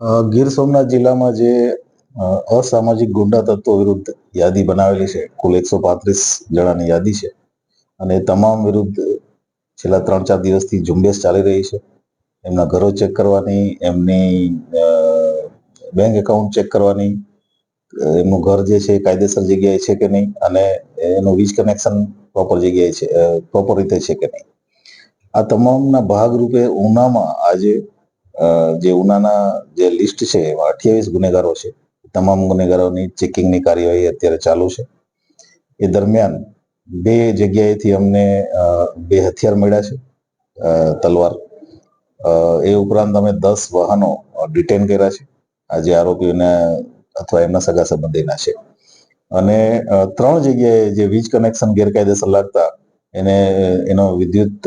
ગીર સોમનાથ જિલ્લામાં જે અસામાજિક ગુંડા તત્વો વિરુદ્ધ યાદી બનાવેલી છે, કુલ એકસો પાંત્રીસ જણાની યાદી છે. અને તમામ વિરુદ્ધ છેલ્લા ત્રણ ચાર દિવસથી ઝુંબેશ ચાલી રહી છે. એમના ઘરો ચેક કરવાની, એમની બેંક એકાઉન્ટ ચેક કરવાની, એમનું ઘર જે છે કાયદેસર જગ્યાએ છે કે નહીં, અને એનું વીજ કનેક્શન પ્રોપર જગ્યાએ છે પ્રોપર રીતે છે કે નહીં. આ તમામના ભાગરૂપે ઉનામાં આજે જે ઉનાના જે લિસ્ટ છે, એમાં અઠ્યાવીસ ગુનેગારો છે. તમામ ગુનેગારોની ચેકિંગની કાર્યવાહી અત્યારે ચાલુ છે. એ દરમિયાન બે જગ્યાએથી અમને બે હથિયાર મળ્યા છે તલવાર. એ ઉપરાંત અમે દસ વાહનો ડિટેન કર્યા છે. આ જે આરોપીઓને અથવા એમના સગા સંબંધીના છે. અને ત્રણ જગ્યાએ જે વીજ કનેક્શન ગેરકાયદેસર લાગતા એને એનો વિદ્યુત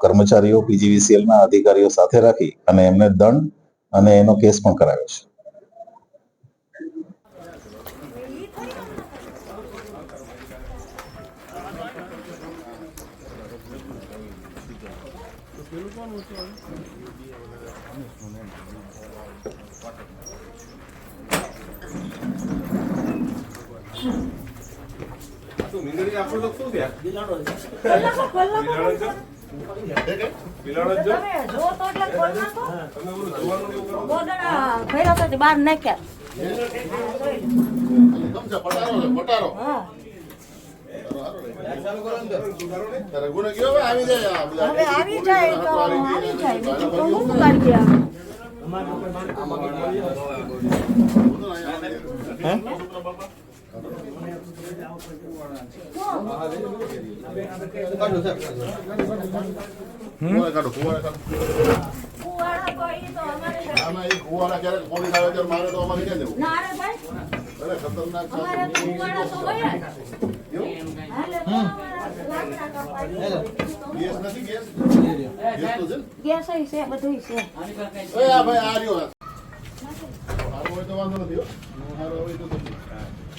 કર્મચારીઓ પીજીવીસીએલ ના અધિકારીઓ સાથે રાખી અને એમને દંડ અને એનો કેસ પણ કરાવ્યો છે. Thank મીંદડી બહાર નાખ્યા. હા. હવે? આવી જાય તો આવી જાય. બીજું તો શું કરી ગયા. તો તો ભાઈ તો તો તો. ગેસ છે બધું છે ઓલા. આ કાઢો બધાને, આને કાઢ લો.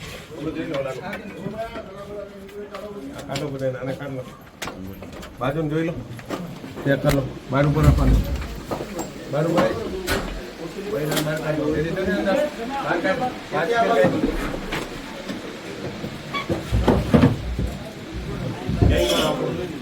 બાજુમાં જોઈ લો ચેક કરી લો બાર ઉપર આપવાનું બાર ઉપર આય. ભાઈને બહાર કાઢો. એની તો અંદર બહાર કાઢ. પાંચ કે કાઢ. જઈ લો આપણું.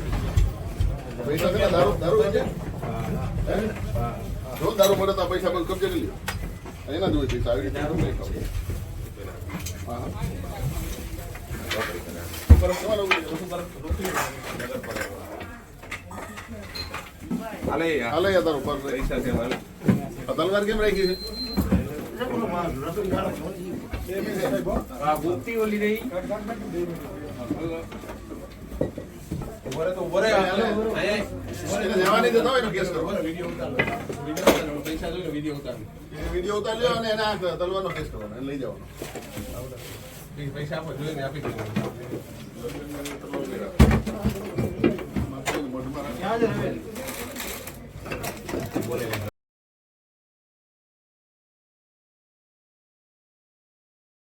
પૈસા કેટલા? દારૂ દારૂ વેચે? હે? જો દારૂ મળે તો પૈસા પણ કબજે કરી લ્યો એના જોઈએ પૈસા આવી રીતે તમને ખબર. હા તલવાર કેમ રાખી છે? ગુપ્તી ઓલી રહી. ઊભો રે તો ઊભો રે. તો એને હોય ને કેસ કરો વીડિયો ઉતાર. પૈસા જોઈને વીડિયો ઉતાર. વીડિયો ઉતાર લ્યો અને એના આ તલવારનો કેસ કરવાનો લઈ જવાનો પૈસા આપો જોઈને આપી દેજો મોઢમાં.